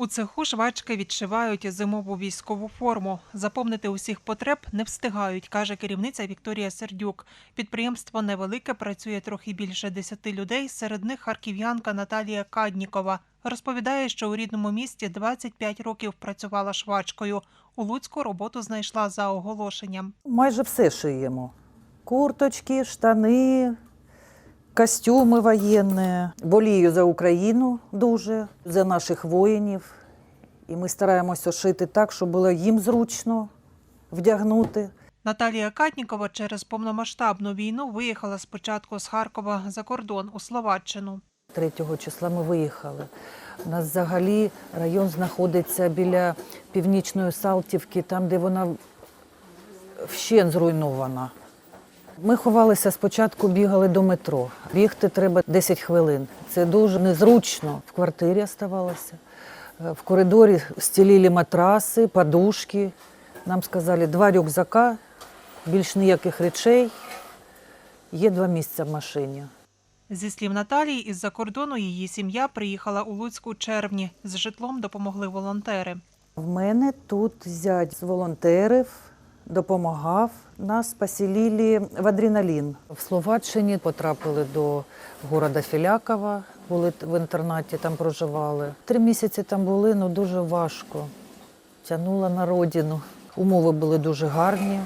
У цеху швачки відшивають зимову військову форму. Заповнити усіх потреб не встигають, каже керівниця Вікторія Сердюк. Підприємство невелике, працює трохи більше десяти людей. Серед них харків'янка Наталія Каднікова. Розповідає, що у рідному місті 25 років працювала швачкою. У Луцьку роботу знайшла за оголошенням. Майже все шиємо. Курточки, штани, костюми воєнні. Болію за Україну дуже, за наших воїнів. І ми стараємося шити так, щоб було їм зручно вдягнути. Наталія Катнікова через повномасштабну війну виїхала спочатку з Харкова за кордон у Словаччину. 3 числа ми виїхали. У нас взагалі район знаходиться біля північної Салтівки, там, де вона вщен зруйнована. Ми ховалися спочатку, бігали до метро. Бігти треба 10 хвилин. Це дуже незручно. В квартирі оставалося. Е, В коридорі стелили матраси, подушки. Нам сказали, два рюкзака, більш ніяких речей. Є два місця в машині. Зі слів Наталії, із-за кордону її сім'я приїхала у Луцьк у червні. З житлом допомогли волонтери. В мене тут зять з волонтерів допомагав. Нас поселили в адреналін. В Словаччині потрапили до города Філякова, були в інтернаті, там проживали. Три місяці там були, ну дуже важко. Тянула на родину. Умови були дуже гарні.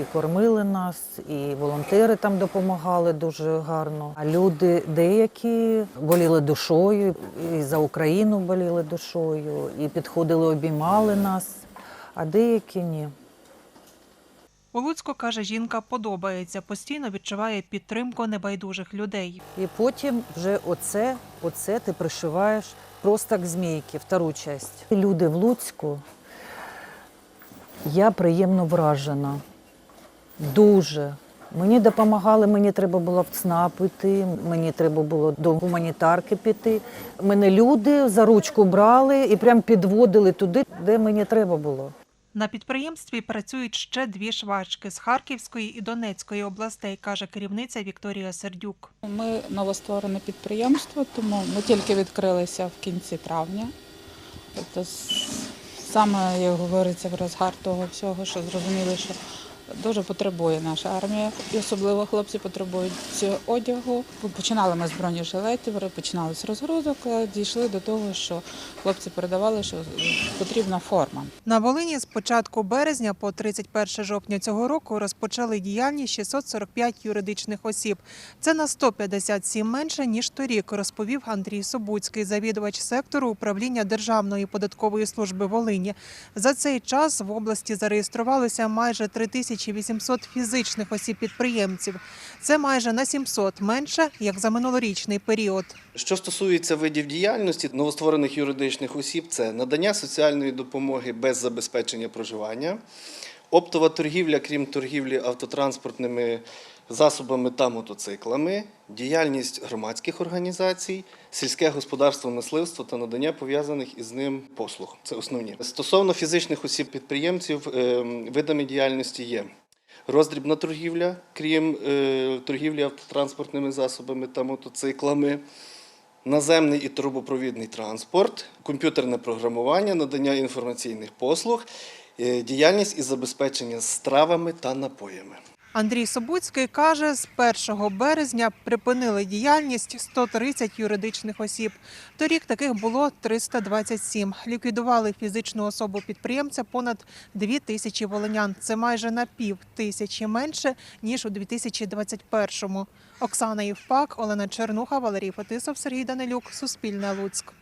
І кормили нас, і волонтери там допомагали дуже гарно. А люди деякі боліли душою, і за Україну боліли душою, і підходили, обіймали нас, а деякі ні. У Луцьку, каже жінка, подобається, постійно відчуває підтримку небайдужих людей. І потім вже оце, оце ти пришиваєш просто як змійки, втору часть. Люди в Луцьку, я приємно вражена. Дуже. Мені допомагали, мені треба було в ЦНАП йти, мені треба було до гуманітарки піти. Мене люди за ручку брали і прям підводили туди, де мені треба було. На підприємстві працюють ще дві швачки з Харківської і Донецької областей, каже керівниця Вікторія Сердюк. Ми новостворене підприємство, тому ми тільки відкрилися в кінці травня. Тобто, саме, як говориться, в розгар того всього, що зрозуміли, що дуже потребує наша армія, і особливо хлопці потребують цього одягу. Починали ми з бронежилетів, починали з розгрузок, дійшли до того, що хлопці передавали, що потрібна форма. На Волині з початку березня по 31 жовтня цього року розпочали діяльність 645 юридичних осіб. Це на 157 менше ніж торік, розповів Андрій Собуцький, завідувач сектору управління Державної податкової служби Волині. За цей час в області зареєструвалося майже 3800 фізичних осіб-підприємців. Це майже на 700 менше як за минулорічний період. Що стосується видів діяльності новостворених юридичних осіб, це надання соціальної допомоги без забезпечення проживання, оптова торгівля, крім торгівлі автотранспортними засобами та мотоциклами, діяльність громадських організацій, сільське господарство, мисливство та надання пов'язаних із ним послуг. Це основні. Стосовно фізичних осіб-підприємців, е, видами діяльності є. Роздрібна торгівля, крім е, торгівлі автотранспортними засобами та мотоциклами, наземний і трубопровідний транспорт, комп'ютерне програмування, надання інформаційних послуг, е, діяльність із забезпечення стравами та напоями. Андрій Собуцький каже, з 1 березня припинили діяльність 130 юридичних осіб. Торік таких було 327. Ліквідували фізичну особу підприємця понад 2 тисячі волинян. Це майже на пів тисячі менше ніж у 2021-му. Оксана Євпак, Олена Чернуха, Валерій Фетисов, Сергій Данилюк. Суспільне Луцьк.